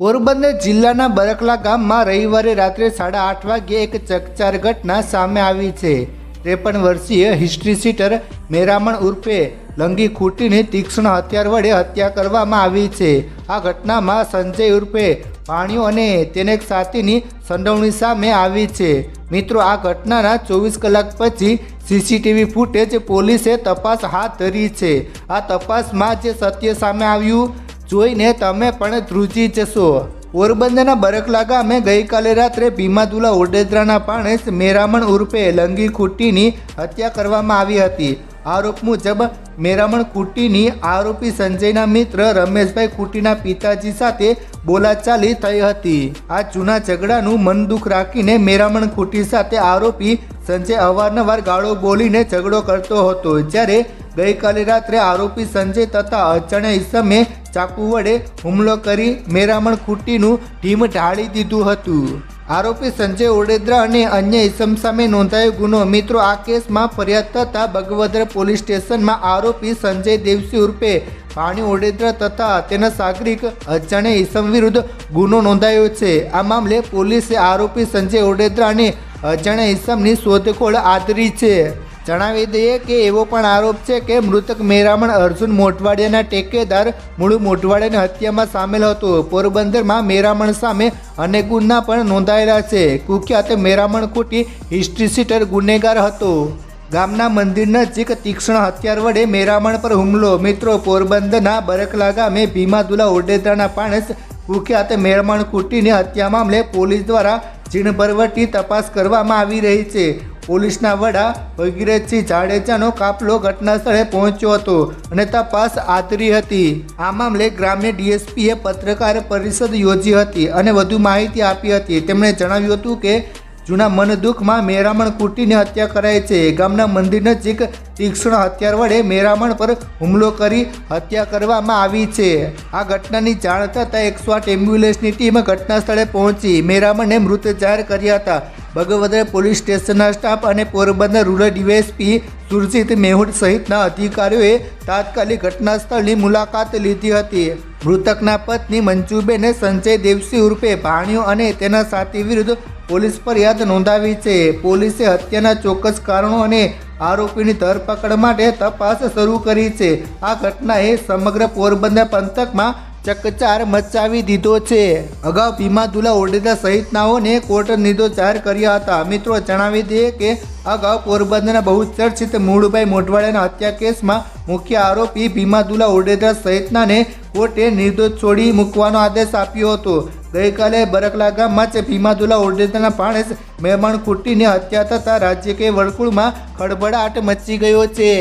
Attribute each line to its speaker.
Speaker 1: પોરબંદર જિલ્લાના બરકલા ગામમાં રવિવારે રાત્રે સાડા આઠ વાગ્યે એક ચકચાર ઘટના સામે આવી છે. ત્રેપન વર્ષીય હિસ્ટ્રી સીટર મેરામણ ઉર્ફે લંગી ખૂટીને તીક્ષ્ણ હથિયાર વડે હત્યા કરવામાં આવી છે. આ ઘટનામાં સંજય ઉર્ફે પાણીઓ અને તેને એક સાથીની સંડોવણી સામે આવી છે. મિત્રો, આ ઘટનાના ચોવીસ કલાક પછી સીસીટીવી ફૂટેજ પોલીસે તપાસ હાથ ધરી છે. આ તપાસમાં જે સત્ય સામે આવ્યું જોઈને તમે પણ ધ્રુજી જશો. પોરબંદરના બરકલા ગામે ગઈકાલે રાત્રે ભીમાદુલા ઓડેદરાના પાણેસ મેરામણ ઉર્ફે લંગી ખૂટીની હત્યા કરવામાં આવી હતી. આરોપ મુજબ મેરામણ કુટીની આરોપી સંજયના મિત્ર રમેશભાઈ કુટીના પિતાજી સાથે બોલાચાલી થઈ હતી. આ જૂના ઝઘડાનું મન દુઃખ રાખીને મેરામણ કુટી સાથે આરોપી સંજય અવારનવાર ગાળો બોલીને ઝઘડો કરતો હતો. જ્યારે ગઈકાલે રાત્રે આરોપી સંજય તથા અજાણ્યા ઇસમે ચાકુ વડે હુમલો કરી મેરામણ કુટીનું ઢીમ ઢાળી દીધું હતું. આરોપી સંજય ઓડેદરા અને અન્ય ઇસમ સામે નોંધાયો ગુનો. મિત્રો, આ કેસમાં ફરિયાદ થતાં બગવદર પોલીસ સ્ટેશનમાં આરોપી સંજય દેવસી ઉર્ફે પાણી ઓડેદરા તથા તેના સાગરિક અજાણ્યા ઇસમ વિરુદ્ધ ગુનો નોંધાયો છે. આ મામલે પોલીસે આરોપી સંજય ઓડેદરા અને અજાણ્યા ઇસમની શોધખોળ આદરી છે. જણાવી દઈએ કે એવો પણ આરોપ છે કે મૃતક મેરામણ અર્જુન મોટવાડિયાના ટેકેદાર મૂળ મોટવાડિયાની હત્યામાં સામેલ હતો. પોરબંદરમાં મેરામણ સામે અનેક ગુના પણ નોંધાયેલા છે. કુખ્યાત મેરામણ ખોટી હિસ્ટ્રી સીટર ગુનેગાર હતો. ગામના મંદિર નજીક તીક્ષ્ણ હથિયાર વડે મેરામણ પર હુમલો. મિત્રો, પોરબંદરના બરકલા ગામે ભીમાદુલા ઓડેદરાના પાણસ કુખ્યાત મેરામણ કુટીની હત્યા મામલે પોલીસ દ્વારા ઝીણભરવટી તપાસ કરવામાં આવી રહી છે. પોલીસના વડા ભગીરથસિંહ જાડેજાનો કાફલો ઘટના સ્થળે પહોંચ્યો હતો અને તપાસ આદરી હતી. આ મામલે ગ્રામ્ય ડીએસપીએ પત્રકાર પરિષદ યોજી હતી અને વધુ માહિતી આપી હતી. તેમણે જણાવ્યું હતું કે, જૂના મન દુઃખમાં મેરામણ કુટીની હત્યા કરાઈ છે. ગામના મંદિર નજીક તીક્ષ્ણ હથિયાર વડે મેરામણ પર હુમલો કરી હત્યા કરવામાં આવી છે. આ ઘટનાની જાણ થતાં એકસો આઠ એમ્બ્યુલન્સની ટીમ ઘટના સ્થળે પહોંચી. મેરામણને મૃત જાહેર કર્યા હતા. બગવદર પોલીસ સ્ટેશનના સ્ટાફ અને પોરબંદર રૂરલ ડીવાયએસપી સુરજીત મેહુડ સહિતના અધિકારીઓએ તાત્કાલિક ઘટના સ્થળની મુલાકાત લીધી હતી. મૃતકના પત્ની મંજુબેને સંજય દેવસી ઉર્ફે ભાણિયો અને તેના સાથી વિરુદ્ધ પોલીસ ફરિયાદ નોંધાવી છે. પોલીસે હત્યાના ચોક્કસ કારણો અને આરોપીની ધરપકડ માટે તપાસ શરૂ કરી છે. આ ઘટનાએ સમગ્ર પોરબંદર પંથકમાં ચકચાર મચાવી દીધો છે. અગાઉ ભીમાદુલા ઓડેદા સહિતનાઓને કોર્ટ નિર્દોષ જાહેર કર્યા હતા. મિત્રો, જણાવી દઈએ કે અગાઉ પોરબંદરના બહુચર્ચિત મૂળભાઈ મોઢવાડિયાના હત્યા કેસમાં મુખ્ય આરોપી ભીમાદુલા ઓડેદરા સહિતનાને કોર્ટે નિર્દોષ છોડી મૂકવાનો આદેશ આપ્યો હતો. ગઈકાલે બરકલા ગામમાં જ ભીમાદુલા ઓડેદરાના પાણેસ મહેમાન ખૂટીને હત્યા થતાં રાજકીય વર્તુળમાં ખળભળાટ મચી ગયો છે.